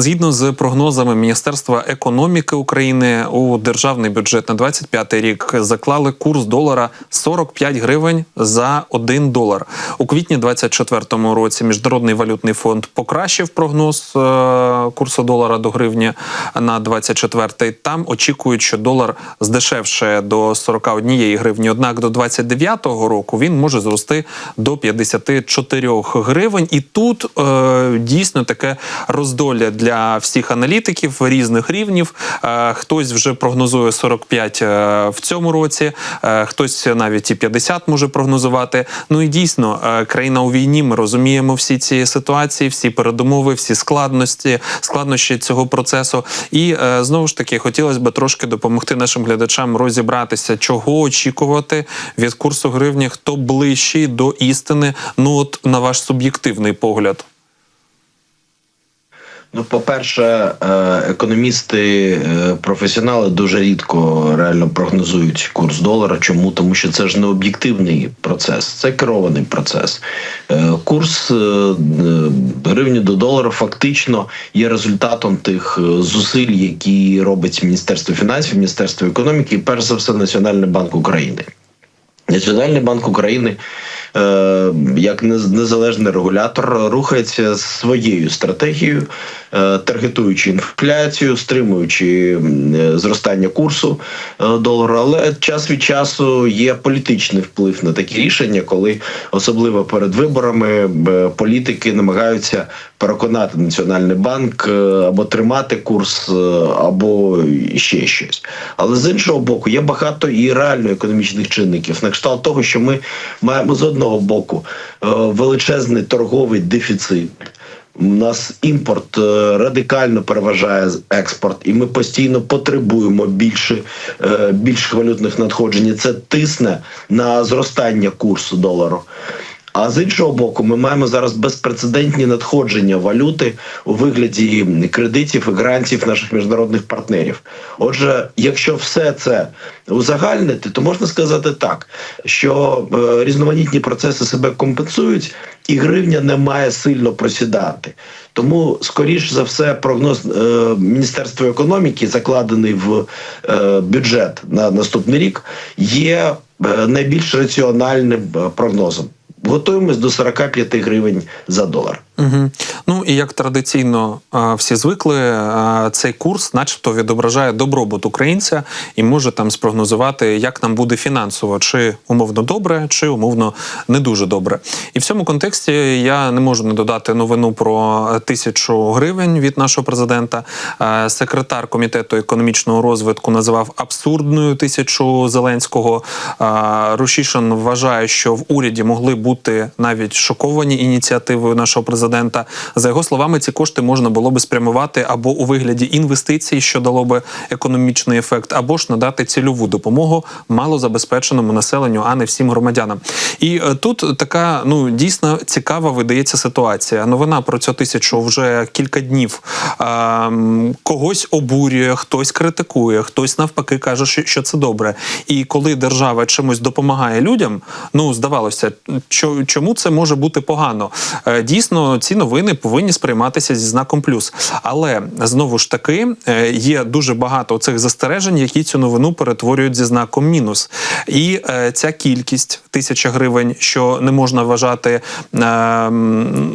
Згідно з прогнозами Міністерства економіки України у державний бюджет на 25 рік заклали курс долара 45 гривень за 1 долар. У квітні 24 році Міжнародний валютний фонд покращив прогноз е, курсу долара до гривні на 24. Там очікують, що долар здешевше до 41 гривні. Однак до 29 року він може зрости до 54 гривень. І тут е, дійсно таке роздолля для всіх аналітиків різних рівнів. Е, хтось вже прогнозує 45 е, в цьому році, е, хтось навіть і 50 може прогнозувати. Ну і дійсно, країна у війні. Ми розуміємо всі ці ситуації, всі передумови, всі складності, складнощі цього процесу. І знову ж таки хотілося б трошки допомогти нашим глядачам розібратися, чого очікувати від курсу гривні, хто ближчий до істини. Ну от на ваш суб'єктивний погляд. Ну, по-перше, е, економісти, е, професіонали дуже рідко реально прогнозують курс долара. Чому? Тому що це ж не об'єктивний процес, це керований процес. Е, Курс гривні до долара фактично є результатом тих зусиль, які робить Міністерство фінансів, Міністерство економіки і перш за все Національний банк України. Національний банк України, як нез- незалежний регулятор, рухається своєю стратегією, таргетуючи інфляцію, стримуючи е, зростання курсу е, долару. Але час від часу є політичний вплив на такі рішення, коли особливо перед виборами е, політики намагаються переконати Національний банк е, або тримати курс, е, або ще щось. Але з іншого боку, є багато і реально економічних чинників, на кшталт того, що ми маємо з одного боку е, величезний торговий дефіцит. У нас імпорт е, радикально переважає експорт, і ми постійно потребуємо більше, е, більш валютних надходжень. Це тисне на зростання курсу долару. А з іншого боку, ми маємо зараз безпрецедентні надходження валюти у вигляді кредитів і грантів наших міжнародних партнерів. Отже, якщо все це узагальнити, то можна сказати так, що е, різноманітні процеси себе компенсують, і гривня не має сильно просідати. Тому, скоріш за все, прогноз е, Міністерства економіки, закладений в е, бюджет на наступний рік, є найбільш раціональним прогнозом. Готуємось до 45 гривень за долар. Угу. Ну і як традиційно всі звикли, цей курс, начебто, відображає добробут українця і може там спрогнозувати, як нам буде фінансово, чи умовно добре, чи умовно не дуже добре. І в цьому контексті я не можу не додати новину про тисячу гривень від нашого президента. Секретар комітету економічного розвитку називав абсурдною тисячу Зеленського. Рушішин вважає, що в уряді могли бути навіть шоковані ініціативою нашого президента. За його словами, ці кошти можна було би спрямувати або у вигляді інвестицій, що дало би економічний ефект, або ж надати цільову допомогу малозабезпеченому населенню, а не всім громадянам. І е, тут така ну дійсно цікава видається ситуація. Новина про цю тисячу вже кілька днів а, когось обурює, хтось критикує, хтось навпаки каже, що, це добре. І коли держава чимось допомагає людям, ну здавалося, чому це може бути погано? Е, Дійсно, ці новини повинні сприйматися зі знаком плюс. Але знову ж таки е, є дуже багато цих застережень, які цю новину перетворюють зі знаком мінус. І е, ця кількість тисяча гривень, що не можна вважати е,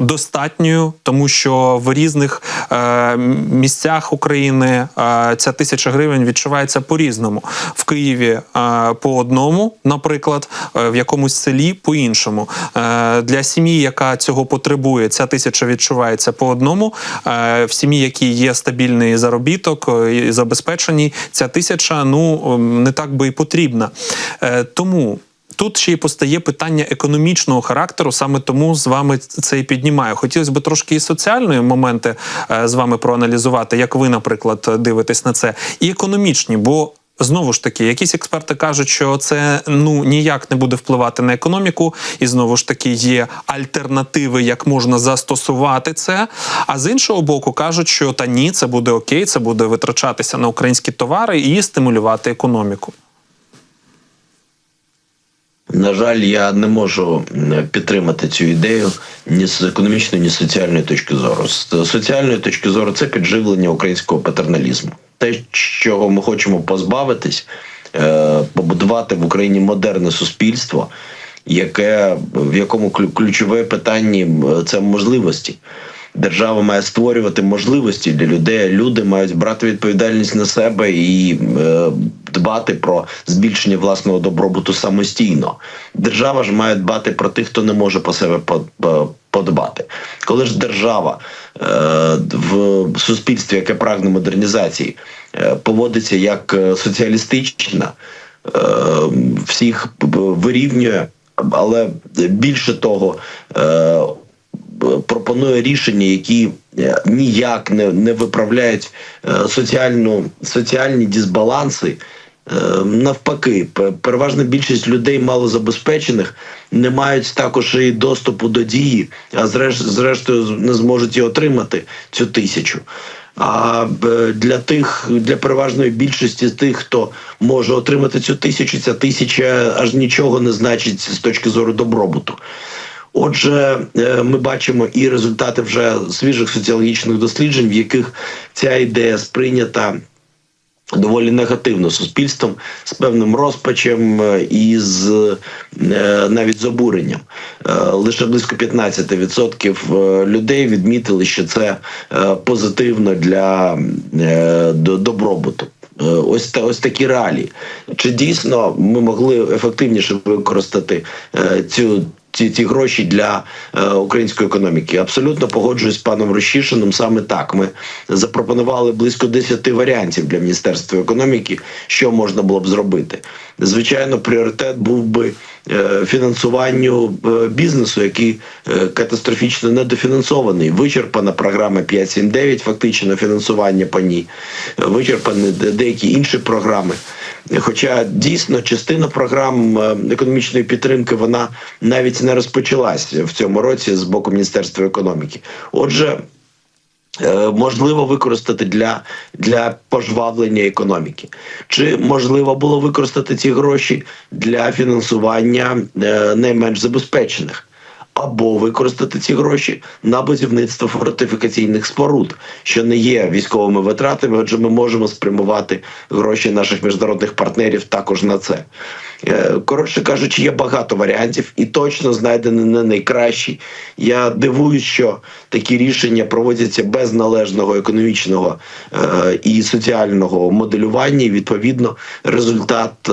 достатньою, тому що в різних е, місцях України ця тисяча гривень відчувається по-різному. В Києві по одному, наприклад, в якомусь селі по іншому. Для сім'ї, яка цього потребує, ця тисяча відчувається по одному. Е, В сім'ї, які є стабільний заробіток е, і забезпечені, ця тисяча ну ем, не так би і потрібна. Е, Тому. Тут ще й постає питання економічного характеру, саме тому з вами це і піднімаю. Хотілося б трошки і соціальні моменти з вами проаналізувати, як ви, наприклад, дивитесь на це, і економічні, бо. Знову ж таки, якісь експерти кажуть, що це ну ніяк не буде впливати на економіку, і знову ж таки є альтернативи, як можна застосувати це. А з іншого боку, кажуть, що та ні, це буде окей, це буде витрачатися на українські товари і стимулювати економіку. На жаль, я не можу підтримати цю ідею ні з економічної, ні з соціальної точки зору. З соціальної точки зору це підживлення українського патерналізму. Те, чого ми хочемо позбавитись, е, побудувати в Україні модерне суспільство, яке в якому клю- ключове питання це можливості. Держава має створювати можливості для людей. Люди мають брати відповідальність на себе і е, дбати про збільшення власного добробуту самостійно. Держава ж має дбати про тих, хто не може по себе по- по- подбати. Коли ж держава е, в суспільстві, яке прагне модернізації, е, поводиться як е, соціалістична, е, всіх вирівнює, але більше того. Пропонує рішення, які е, ніяк не, не виправляють е, соціальну, соціальні дисбаланси. Е, Навпаки, переважна більшість людей малозабезпечених не мають також і доступу до дії, а зреш- зрештою не зможуть і отримати цю тисячу. А для тих, для переважної більшості тих, хто може отримати цю тисячу, ця тисяча аж нічого не значить з точки зору добробуту. Отже, е, ми бачимо і результати вже свіжих соціологічних досліджень, в яких ця ідея сприйнята доволі негативно суспільством з певним розпачем е, і з е, навіть з обуренням. Лише близько 15% е, людей відмітили, що це позитивно для добробуту. Ось та ось такі реалії. Чи дійсно ми могли ефективніше використати цю ці, ці гроші для е, української економіки? Абсолютно погоджуюсь з паном Рощишином. Саме так ми запропонували близько 10 варіантів для міністерства економіки, що можна було б зробити. Звичайно, пріоритет був би е, фінансуванню е, бізнесу, який е, катастрофічно недофінансований. Вичерпана програма 5.7.9, фактично фінансування по ній, вичерпані деякі інші програми. Хоча дійсно частина програм е, економічної підтримки вона навіть не розпочалась в цьому році з боку Міністерства економіки. Отже, е, можливо використати для, для пожвавлення економіки. Чи можливо було використати ці гроші для фінансування е, найменш забезпечених? Або використати ці гроші на будівництво фортифікаційних споруд, що не є військовими витратами, адже ми можемо спрямувати гроші наших міжнародних партнерів також на це. Е, Коротше кажучи, є багато варіантів, і точно знайдені не найкращі. Я дивуюсь, що такі рішення проводяться без належного економічного е, і соціального моделювання. І, відповідно, результат е,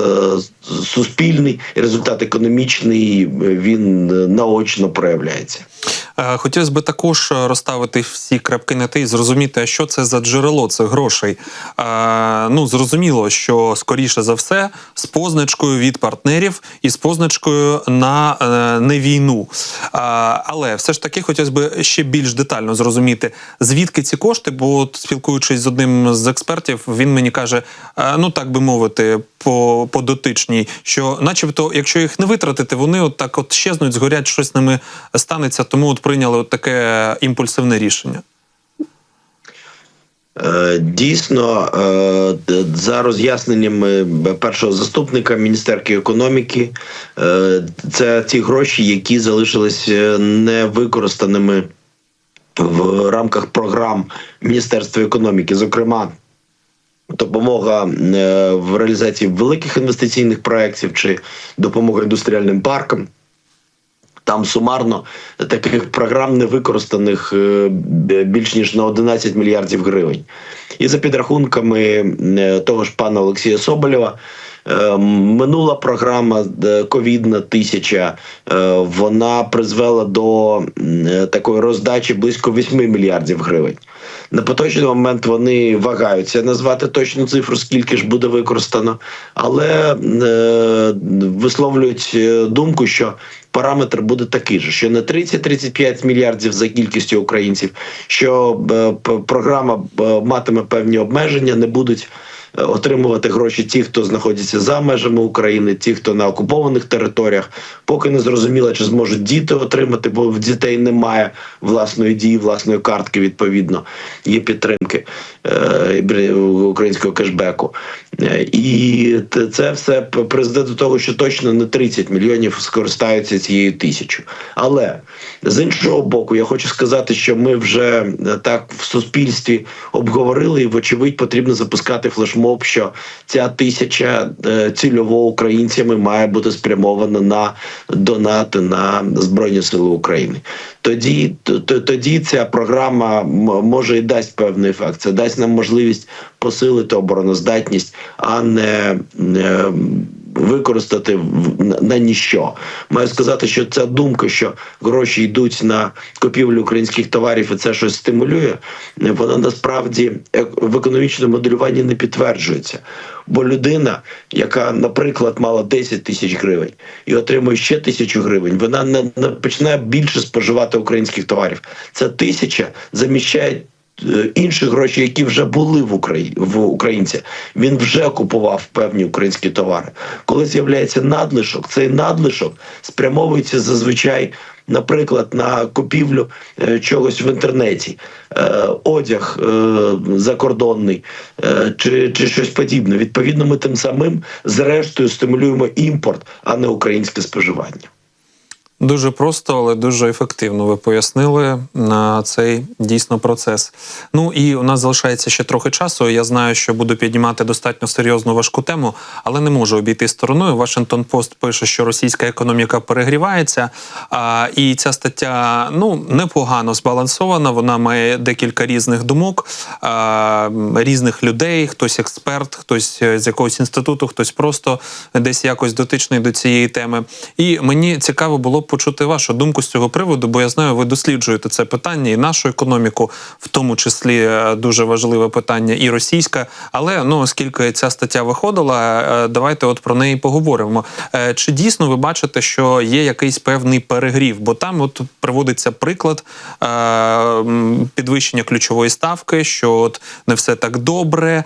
суспільний, результат економічний він наочно проявляється. Е, Хотілося б також розставити всі крапки на ти і зрозуміти, що це за джерело цих грошей. Е, ну, зрозуміло, що скоріше за все з позначкою від партнерів і з позначкою на не війну. Е, але все ж таки хотілося б ще більш детально зрозуміти, звідки ці кошти, бо от, спілкуючись з одним з експертів, він мені каже: ну так би мовити, по, по дотичній, що, начебто, якщо їх не витратити, вони от так от щезнуть, згорять, щось ними станеться. Тому от прийняли от таке імпульсивне рішення. Е, Дійсно, е, за роз'ясненнями першого заступника міністерки економіки, е, це ті гроші, які залишились е, невикористаними в рамках програм Міністерства економіки, зокрема. Допомога е, в реалізації великих інвестиційних проєктів чи допомога індустріальним паркам. Там сумарно таких програм не використаних е, більш ніж на 11 мільярдів гривень. І за підрахунками е, того ж пана Олексія Соболєва, е, минула програма ковідна тисяча, вона призвела до такої роздачі близько 8 мільярдів гривень. На поточний момент вони вагаються назвати точну цифру, скільки ж буде використано, але висловлюють думку, що параметр буде такий же: що не 30-35 мільярдів за кількістю українців, що е, програма е, матиме певні обмеження, не будуть. Отримувати гроші ті, хто знаходяться за межами України, ті, хто на окупованих територіях. Поки не зрозуміло, чи зможуть діти отримати, бо в дітей немає власної дії, власної картки. Відповідно, є підтримки е, українського кешбеку. Е, І це все призведе до того, що точно не 30 мільйонів скористаються цією тисячою. Але з іншого боку, я хочу сказати, що ми вже е, так в суспільстві обговорили, і вочевидь потрібно запускати флешмоб, що ця тисяча е, цільово українцями має бути спрямована на донати на Збройні Сили України. Тоді, тоді ця програма може і дасть певний ефект. Це дасть нам можливість посилити обороноздатність, а не. Використати на, на ніщо. Маю сказати, що ця думка, що гроші йдуть на купівлю українських товарів, і це щось стимулює, вона насправді в економічному моделюванні не підтверджується. Бо людина, яка, наприклад, мала 10 тисяч гривень і отримує ще тисячу гривень, вона не, не починає більше споживати українських товарів. Ця тисяча заміщає е, інші гроші, які вже були в Україні в українця. Він вже купував певні українські товари. Коли з'являється надлишок, цей надлишок спрямовується зазвичай. Наприклад, на купівлю е, чогось в інтернеті, е, одяг закордонний чи, чи щось подібне. Відповідно, ми тим самим зрештою стимулюємо імпорт, а не українське споживання. Дуже просто, але дуже ефективно. Ви пояснили на цей дійсно процес. Ну і у нас залишається ще трохи часу. Я знаю, що буду піднімати достатньо серйозну важку тему, але не можу обійти стороною. Вашингтон Пост пише, що російська економіка перегрівається. А, і ця стаття ну непогано збалансована. Вона має декілька різних думок, а, різних людей. Хтось експерт, хтось е, з якогось інституту, хтось просто десь якось дотичний до цієї теми. І мені цікаво було почути вашу думку з цього приводу, бо я знаю, ви досліджуєте це питання і нашу економіку, в тому числі е, дуже важливе питання, і російська. Але ну оскільки ця стаття виходила, е, давайте от про неї поговоримо. Е, Чи дійсно ви бачите, що є якийсь певний перегрів? Бо там от приводиться приклад підвищення ключової ставки, що от не все так добре.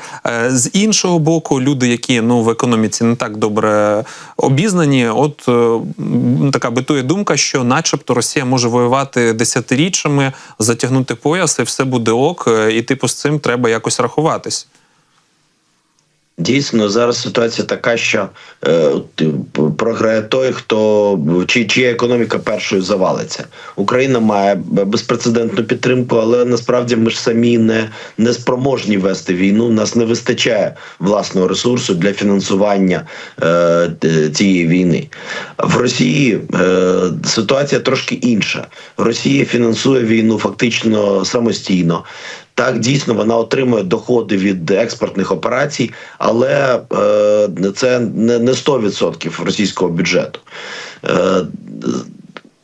З іншого боку, люди, які ну в економіці не так добре обізнані, от така битує думка, що, начебто, Росія може воювати десятиріччями, затягнути пояс, і все буде ок, е, і типу з цим треба якось рахуватись. Дійсно, зараз ситуація така, що е, ти- програє той, хто чи, чия економіка першою завалиться. Україна має безпрецедентну підтримку, але насправді ми ж самі не, не спроможні вести війну. Нас не вистачає власного ресурсу для фінансування е, цієї війни. В Росії е, ситуація трошки інша. Росія фінансує війну фактично самостійно. Так, дійсно, вона отримує доходи від експортних операцій, але е, це не, не 100% російського бюджету. Е,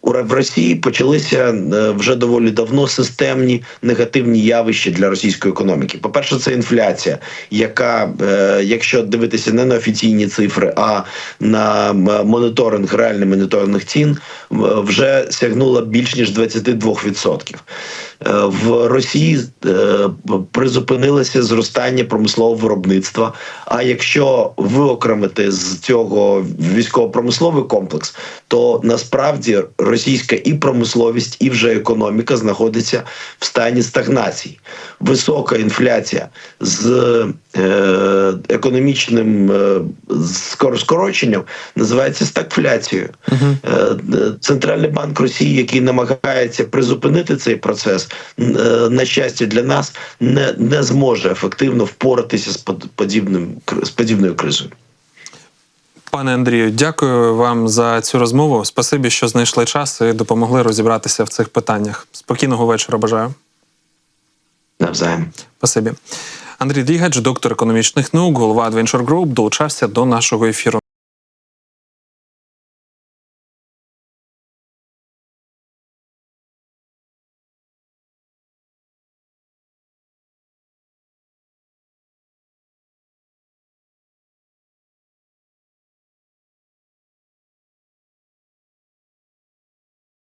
в Росії почалися е, вже доволі давно системні негативні явища для російської економіки. По-перше, це інфляція, яка, е, якщо дивитися не на офіційні цифри, а на моніторинг, реальний моніторинг цін, вже сягнула більш ніж 22%. Е, В Росії е, призупинилося зростання промислового виробництва. А якщо виокремити з цього військово-промисловий комплекс, то насправді російська і промисловість, і вже економіка знаходиться в стані стагнації. Висока інфляція з е, економічним е, скороченням називається стагфляцією. Е, е, Центральний банк Росії, який намагається призупинити цей процес, е, на щастя для нас, не, не зможе ефективно впоратися з под- подібним з подібною кризою. Пане Андрію, дякую вам за цю розмову. Спасибі, що знайшли час і допомогли розібратися в цих питаннях. Спокійного вечора бажаю. Навзаєм. Спасибі. Андрій Дігач, доктор економічних наук, голова Adventure Group, долучався до нашого ефіру.